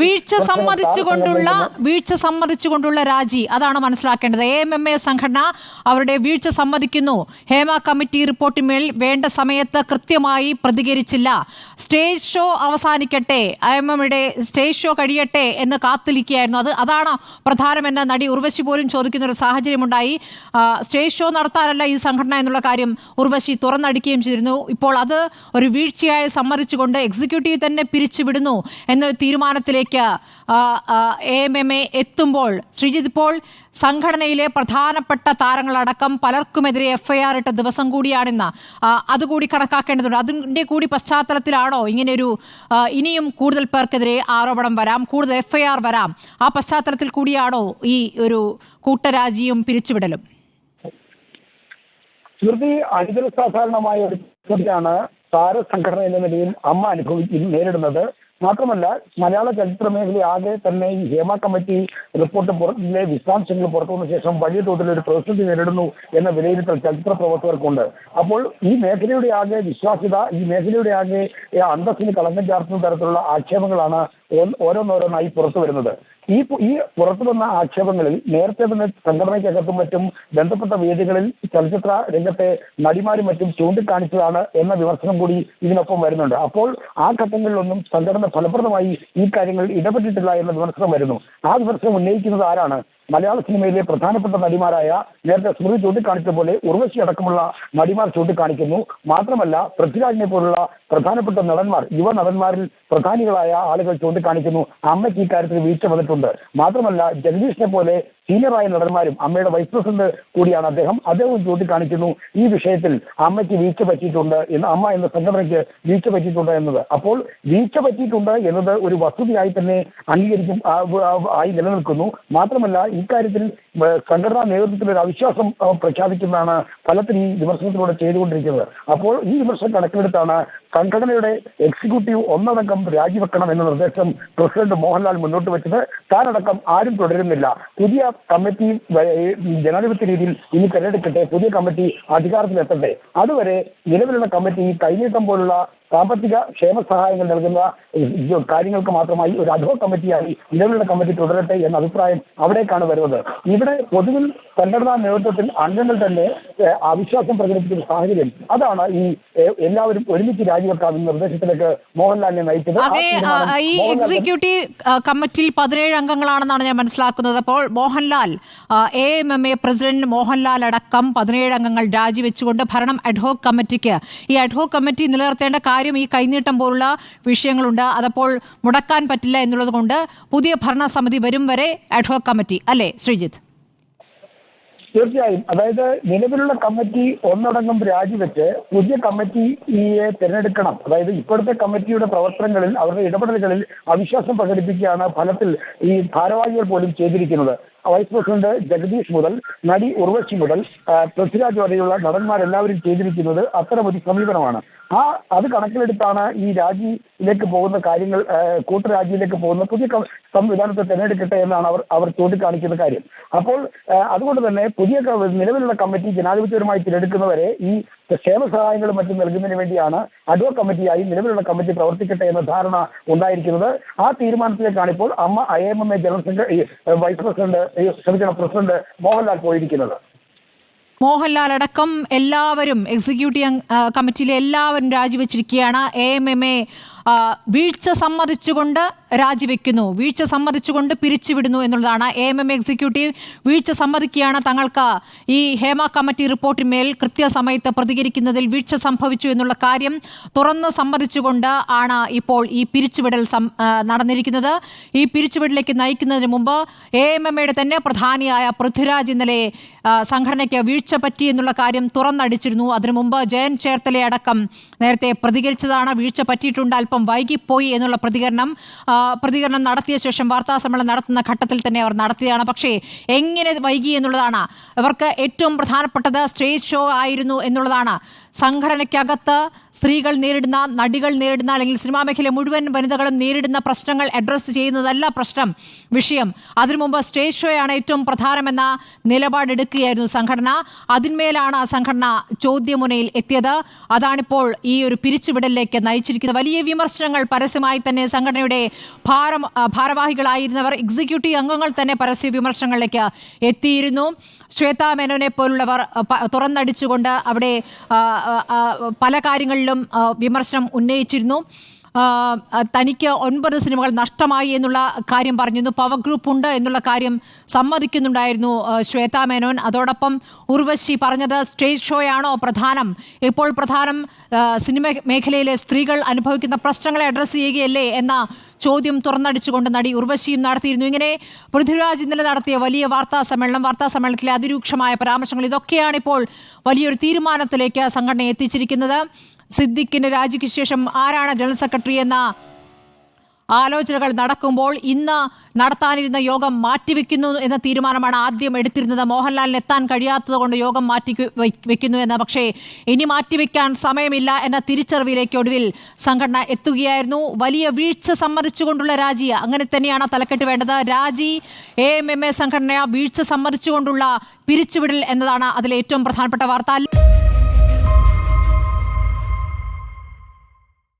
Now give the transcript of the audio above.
Video വീഴ്ച സമ്മതിച്ചുകൊണ്ടുള്ള വീഴ്ച സമ്മതിച്ചുകൊണ്ടുള്ള രാജി. അതാണ് മനസ്സിലാക്കേണ്ടത്. എ എം എം എ സംഘടന അവരുടെ വീഴ്ച സമ്മതിക്കുന്നു. ഹേമ കമ്മിറ്റി റിപ്പോർട്ടിന്മേൽ വേണ്ട സമയത്ത് കൃത്യമായി പ്രതികരിച്ചില്ല. സ്റ്റേജ് ഷോ അവസാനിക്കട്ടെ. ഐ എം എമ്മിയുടെ സ്റ്റേജ് ഷോ കഴിയട്ടെ എന്ന് കാത്തിരിക്കുകയായിരുന്നു അത്. അതാണ് പ്രധാനമെന്ന് നടി ഉർവശി പോലും ചോദിക്കുന്ന ഒരു സാഹചര്യമുണ്ടായി സ്റ്റേജ് ഷോ നടത്താനല്ല ഈ സംഘടന എന്നുള്ള കാര്യം ഉർവശി തുറന്നടിക്കുകയും ചെയ്തിരുന്നു. ഇപ്പോൾ അത് ഒരു വീഴ്ചയായി സമ്മതിച്ചുകൊണ്ട് എക്സിക്യൂട്ടീവ് തന്നെ പിരിച്ചുവിടുന്നു എന്ന തീരുമാനത്തിലേക്ക് എ എം എം എ എത്തുമ്പോൾ ശ്രീജിത്ത് ഇപ്പോൾ സംഘടനയിലെ പ്രധാനപ്പെട്ട താരങ്ങളടക്കം പലർക്കുമെതിരെ എഫ് ഐ ആർ ഇട്ട ദിവസം കൂടിയാണെന്ന് അതുകൂടി കണക്കാക്കേണ്ടതുണ്ട്. അതിന്റെ കൂടി പശ്ചാത്തലത്തിലാണോ ഇങ്ങനെയൊരു ഇനിയും കൂടുതൽ പേർക്കെതിരെ ആരോപണം വരാം കൂടുതൽ എഫ് ഐ ആർ വരാം? ആ പശ്ചാത്തലത്തിൽ കൂടിയാണോ ഈ ഒരു കൂട്ടരാജിയും പിരിച്ചുവിടലും? സ്മൃതി അനിതരസാധാരണമായ ഒരു പ്രതിസന്ധിയാണ് താരസംഘടന എന്ന നിലയിൽ അമ്മ അനുഭവിക്കും നേരിടുന്നത്. മാത്രമല്ല മലയാള ചലച്ചിത്ര മേഖല ആകെ തന്നെ ഈ ഹേമ കമ്മിറ്റി റിപ്പോർട്ട് പുറത്തിലെ വിശദാംശങ്ങൾ പുറത്തു വന്ന ശേഷം വലിയ തോതിൽ ഒരു പ്രതിസന്ധി നേരിടുന്നു എന്ന വിലയിരുത്തൽ ചലച്ചിത്ര പ്രവർത്തകർക്കുണ്ട്. അപ്പോൾ ഈ മേഖലയുടെ ആകെ വിശ്വാസ്യത ഈ മേഖലയുടെ ആകെ അന്തസ്സിന് കളങ്കം ചാർത്തുന്ന തരത്തിലുള്ള ആക്ഷേപങ്ങളാണ് ഓരോന്നോരോന്നായി പുറത്തു വരുന്നത് ഈ ഈ പുറത്തു വന്ന ആക്ഷേപങ്ങളിൽ നേരത്തെ തന്നെ സംഘടനയ്ക്കകത്തും മറ്റും ബന്ധപ്പെട്ട വേദികളിൽ ചലച്ചിത്ര രംഗത്തെ നടിമാരും മറ്റും ചൂണ്ടിക്കാണിച്ചതാണ് എന്ന വിമർശനം കൂടി ഇതിനൊപ്പം വരുന്നുണ്ട്. അപ്പോൾ ആ ഘട്ടങ്ങളിലൊന്നും സംഘടന ഫലപ്രദമായി ഈ കാര്യങ്ങൾ ഇടപെട്ടിട്ടില്ല എന്ന വിമർശനം വരുന്നു. ആ വിമർശനം ഉന്നയിക്കുന്നത് ആരാണ്? മലയാള സിനിമയിലെ പ്രധാനപ്പെട്ട നടിമാരായ നേരത്തെ സ്മൃതി ചൂണ്ടിക്കാണിച്ച പോലെ ഉർവശി അടക്കമുള്ള നടിമാർ ചൂണ്ടിക്കാണിക്കുന്നു. മാത്രമല്ല പൃഥ്വിരാജിനെ പോലുള്ള പ്രധാനപ്പെട്ട നടന്മാർ യുവ നടന്മാരിൽ പ്രധാനികളായ ആളുകൾ ചൂണ്ടിക്കാണിക്കുന്നു. അമ്മയ്ക്ക് ഈ കാര്യത്തിൽ വീഴ്ച വന്നിട്ടുണ്ട്. മാത്രമല്ല ജഗദീഷിനെ പോലെ സീനിയറായ നടന്മാരും അമ്മയുടെ വൈസ് പ്രസിഡന്റ് കൂടിയാണ് അദ്ദേഹം. അദ്ദേഹം ചൂണ്ടിക്കാണിക്കുന്നു ഈ വിഷയത്തിൽ അമ്മയ്ക്ക് വീഴ്ച പറ്റിയിട്ടുണ്ട് എന്ന് അമ്മ എന്ന സംഘടനയ്ക്ക് വീഴ്ച പറ്റിയിട്ടുണ്ട് എന്നത്. അപ്പോൾ വീഴ്ച പറ്റിയിട്ടുണ്ട് എന്നത് ഒരു വസ്തുതയായി തന്നെ അംഗീകരിക്കും ആയി നിലനിൽക്കുന്നു. മാത്രമല്ല ഇക്കാര്യത്തിൽ സംഘടനാ നേതൃത്വത്തിൽ ഒരു അവിശ്വാസം പ്രഖ്യാപിക്കുന്നതാണ് ഫലത്തിൽ ഈ വിമർശനത്തിലൂടെ ചെയ്തുകൊണ്ടിരിക്കുന്നത്. അപ്പോൾ ഈ വിമർശനം കണക്കിലെടുത്താണ് സംഘടനയുടെ എക്സിക്യൂട്ടീവ് ഒന്നടങ്കം രാജിവെക്കണം എന്ന നിർദ്ദേശം പ്രസിഡന്റ് മോഹൻലാൽ മുന്നോട്ട് വെച്ചത്. താനടക്കം ആരും തുടരുന്നില്ല. പുതിയ കമ്മിറ്റി ജനാധിപത്യ രീതിയിൽ ഇനി തെരഞ്ഞെടുക്കട്ടെ പുതിയ കമ്മിറ്റി അധികാരത്തിലെത്തട്ടെ. അതുവരെ നിലവിലുള്ള കമ്മിറ്റി കൈനീട്ടം പോലുള്ള സാമ്പത്തിക ക്ഷേമ സഹായങ്ങൾ നൽകുന്ന കാര്യങ്ങൾക്ക് മാത്രമായി ഒരു അധോ കമ്മിറ്റിയായി നിലവിലുള്ള കമ്മിറ്റി തുടരട്ടെ എന്ന അഭിപ്രായം അവിടേക്കാണ് വരുന്നത്. ഇവിടെ പൊതുവിൽ സംഘടനാ നേതൃത്വത്തിൽ അംഗങ്ങൾ തന്നെ അവിശ്വാസം പ്രകടിപ്പിക്കുന്ന സാഹചര്യം. അതാണ് ഈ എല്ലാവരും ഒരുമിച്ച് രാജിവെക്കാമെന്ന നിർദ്ദേശത്തിലേക്ക് മോഹൻലാലിനെ നയിച്ചത്. ഈ എക്സിക്യൂട്ടീവ് കമ്മിറ്റിയിൽ പതിനേഴ് അംഗങ്ങളാണെന്നാണ് ഞാൻ മനസ്സിലാക്കുന്നത്. അപ്പോൾ Mohanlal A M M A president Mohanlal അടക്കം പതിനേഴ് അംഗങ്ങൾ രാജിവെച്ചുകൊണ്ട് ഭരണം അഡ്ഹോക് കമ്മിറ്റിക്ക് ഈ അഡ്ഹോക് കമ്മിറ്റി നിലനിർത്തേണ്ട കാര്യം ഈ കൈനീട്ടം പോലുള്ള വിഷയങ്ങളുണ്ട്. അതപ്പോൾ മുടക്കാൻ പറ്റില്ല എന്നുള്ളത് കൊണ്ട് പുതിയ ഭരണസമിതി വരും വരെ അഡ്ഹോക് കമ്മിറ്റി. അല്ലേ ശ്രീജിത്ത്? തീർച്ചയായും. അതായത് നിലവിലുള്ള കമ്മിറ്റി ഒന്നടങ്കം രാജിവെച്ച് പുതിയ കമ്മിറ്റി കമ്മിറ്റിയെ തിരഞ്ഞെടുക്കണം. അതായത് ഇപ്പോഴത്തെ കമ്മിറ്റിയുടെ പ്രവർത്തനങ്ങളിൽ അവരുടെ ഇടപെടലുകളിൽ അവിശ്വാസം പ്രകടിപ്പിക്കുകയാണ് ഫലത്തിൽ ഈ ഭാരവാഹികൾ പോലും ചെയ്തിരിക്കുന്നത്. വൈസ് പ്രസിഡന്റ് ജഗദീഷ് മുതൽ നടി ഉർവശി മുതൽ പൃഥ്വിരാജ് വരെയുള്ള നടന്മാരെല്ലാവരും ചെയ്തിരിക്കുന്നത് അത്തരമൊരു സമീപനമാണ്. ആ അത് കണക്കിലെടുത്താണ് ഈ രാജിയിലേക്ക് പോകുന്ന കാര്യങ്ങൾ കൂട്ടരാജിയിലേക്ക് പോകുന്ന പുതിയ സംവിധാനത്തെ തിരഞ്ഞെടുക്കട്ടെ എന്നാണ് അവർ അവർ ചൂണ്ടിക്കാണിക്കുന്ന കാര്യം. അപ്പോൾ അതുകൊണ്ട് തന്നെ പുതിയ നിലവിലുള്ള കമ്മിറ്റി ജനാധിപത്യപരമായി തിരഞ്ഞെടുക്കുന്നവരെ ഈ സഹായങ്ങളും മറ്റും നൽകുന്നതിന് വേണ്ടിയാണ് അഡോ കമ്മിറ്റിയായി നിലവിലുള്ള കമ്മിറ്റി പ്രവർത്തിക്കട്ടെ എന്ന ധാരണ ഉണ്ടായിരിക്കുന്നത്. ആ തീരുമാനത്തിലേക്കാണ് ഇപ്പോൾ Amma I M M A general secretary vice president ക്ഷമിക്കണം പ്രസിഡന്റ് മോഹൻലാൽ പോയിരിക്കുന്നത്. മോഹൻലാൽ അടക്കം എല്ലാവരും എക്സിക്യൂട്ടീവ് കമ്മിറ്റിയിലെ എല്ലാവരും രാജിവെച്ചിരിക്കുകയാണ്. എ എം എം എ വീഴ്ച സമ്മതിച്ചുകൊണ്ട് രാജിവെക്കുന്നു. വീഴ്ച സമ്മതിച്ചുകൊണ്ട് പിരിച്ചുവിടുന്നു എന്നുള്ളതാണ് എ എം എം എക്സിക്യൂട്ടീവ് വീഴ്ച സമ്മതിക്കുകയാണ്. തങ്ങൾക്ക് ഈ ഹേമ കമ്മിറ്റി റിപ്പോർട്ടിന്മേൽ കൃത്യസമയത്ത് പ്രതികരിക്കുന്നതിൽ വീഴ്ച സംഭവിച്ചു എന്നുള്ള കാര്യം തുറന്ന് സമ്മതിച്ചുകൊണ്ട് ആണ് ഇപ്പോൾ ഈ പിരിച്ചുവിടൽ നടന്നിരിക്കുന്നത്. ഈ പിരിച്ചുവിടലേക്ക് നയിക്കുന്നതിന് മുമ്പ് എ എം എം എയുടെ തന്നെ പ്രധാനിയായ പൃഥ്വിരാജ് ഇന്നലെ സംഘടനയ്ക്ക് വീഴ്ച പറ്റി എന്നുള്ള കാര്യം തുറന്നടിച്ചിരുന്നു. അതിനു മുമ്പ് ജയൻ ചേർത്തലയടക്കം നേരത്തെ പ്രതികരിച്ചതാണ്. വീഴ്ച പറ്റിയിട്ടുണ്ട് അല്പം വൈകിപ്പോയി എന്നുള്ള പ്രതികരണം പ്രതികരണം നടത്തിയ ശേഷം വാർത്താ സമ്മേളനം നടത്തുന്ന ഘട്ടത്തിൽ തന്നെ അവർ നടത്തിയതാണ്. പക്ഷേ എങ്ങനെ വൈകി എന്നുള്ളതാണ്. ഇവർക്ക് ഏറ്റവും പ്രധാനപ്പെട്ടത് സ്റ്റേജ് ഷോ ആയിരുന്നു എന്നുള്ളതാണ്. സംഘടനയ്ക്കകത്ത് സ്ത്രീകൾ നേരിടുന്ന നടികൾ നേരിടുന്ന അല്ലെങ്കിൽ സിനിമാ മേഖല മുഴുവൻ വനിതകളും നേരിടുന്ന പ്രശ്നങ്ങൾ അഡ്രസ്സ് ചെയ്യുന്നതല്ല പ്രശ്നം വിഷയം. അതിനു മുമ്പ് സ്റ്റേജ് ഷോയാണ് ഏറ്റവും പ്രധാനമെന്ന നിലപാടെടുക്കുകയായിരുന്നു സംഘടന. അതിന്മേലാണ് ആ സംഘടന ചോദ്യമുനയിൽ എത്തിയത്. അതാണിപ്പോൾ ഈ ഒരു പിരിച്ചുവിടലിലേക്ക് നയിച്ചിരിക്കുന്നത്. വലിയ വിമർശനങ്ങൾ പരസ്യമായി തന്നെ സംഘടനയുടെ ഭാരം ഭാരവാഹികളായിരുന്നവർ എക്സിക്യൂട്ടീവ് അംഗങ്ങൾ തന്നെ പരസ്യ വിമർശനങ്ങളിലേക്ക് എത്തിയിരുന്നു. ശ്വേതാ മേനോനെ പോലുള്ളവർ തുറന്നടിച്ചുകൊണ്ട് അവിടെ പല കാര്യങ്ങളിലും വിമർശനം ഉന്നയിച്ചിരുന്നു. തനിക്ക് ഒൻപത് സിനിമകൾ നഷ്ടമായി എന്നുള്ള കാര്യം പറഞ്ഞിരുന്നു. പവർ ഗ്രൂപ്പ് ഉണ്ട് എന്നുള്ള കാര്യം സമ്മതിക്കുന്നുണ്ടായിരുന്നു ശ്വേതാ മേനോൻ. അതോടൊപ്പം ഉർവശി പറഞ്ഞത് സ്റ്റേജ് ഷോയാണോ പ്രധാനം? ഇപ്പോൾ പ്രധാനം സിനിമ മേഖലയിലെ സ്ത്രീകൾ അനുഭവിക്കുന്ന പ്രശ്നങ്ങളെ അഡ്രസ്സ് ചെയ്യുകയല്ലേ എന്ന ചോദ്യം തുറന്നടിച്ചുകൊണ്ട് നടി ഉർവശിയും നടത്തിയിരുന്നു. ഇങ്ങനെ പൃഥ്വിരാജ് ഇന്നലെ നടത്തിയ വലിയ വാർത്താ സമ്മേളനം വാർത്താ സമ്മേളനത്തിലെ അതിരൂക്ഷമായ പരാമർശങ്ങൾ ഇതൊക്കെയാണ് ഇപ്പോൾ വലിയൊരു തീരുമാനത്തിലേക്ക് സംഘടന എത്തിച്ചിരിക്കുന്നത്. സിദ്ദിഖിന്റെ രാജിക്ക് ശേഷം ആരാണ് ജനറൽ സെക്രട്ടറി എന്ന ആലോചനകൾ നടക്കുമ്പോൾ ഇന്ന് നടത്താനിരുന്ന യോഗം മാറ്റിവെക്കുന്നു എന്ന തീരുമാനമാണ് ആദ്യം എടുത്തിരുന്നത്. മോഹൻലാലിന് എത്താൻ കഴിയാത്തത് കൊണ്ട് യോഗം മാറ്റി വെക്കുന്നു എന്ന. പക്ഷേ ഇനി മാറ്റിവെക്കാൻ സമയമില്ല എന്ന തിരിച്ചറിവിലേക്ക് ഒടുവിൽ സംഘടന എത്തുകയായിരുന്നു. വലിയ വീഴ്ച സമ്മതിച്ചുകൊണ്ടുള്ള രാജി അങ്ങനെ തന്നെയാണ് തലക്കെട്ട് വേണ്ടത്. രാജി എ എം എം എ സംഘടന വീഴ്ച സമ്മതിച്ചുകൊണ്ടുള്ള പിരിച്ചുവിടൽ എന്നതാണ് അതിലെ ഏറ്റവും പ്രധാനപ്പെട്ട വാർത്ത.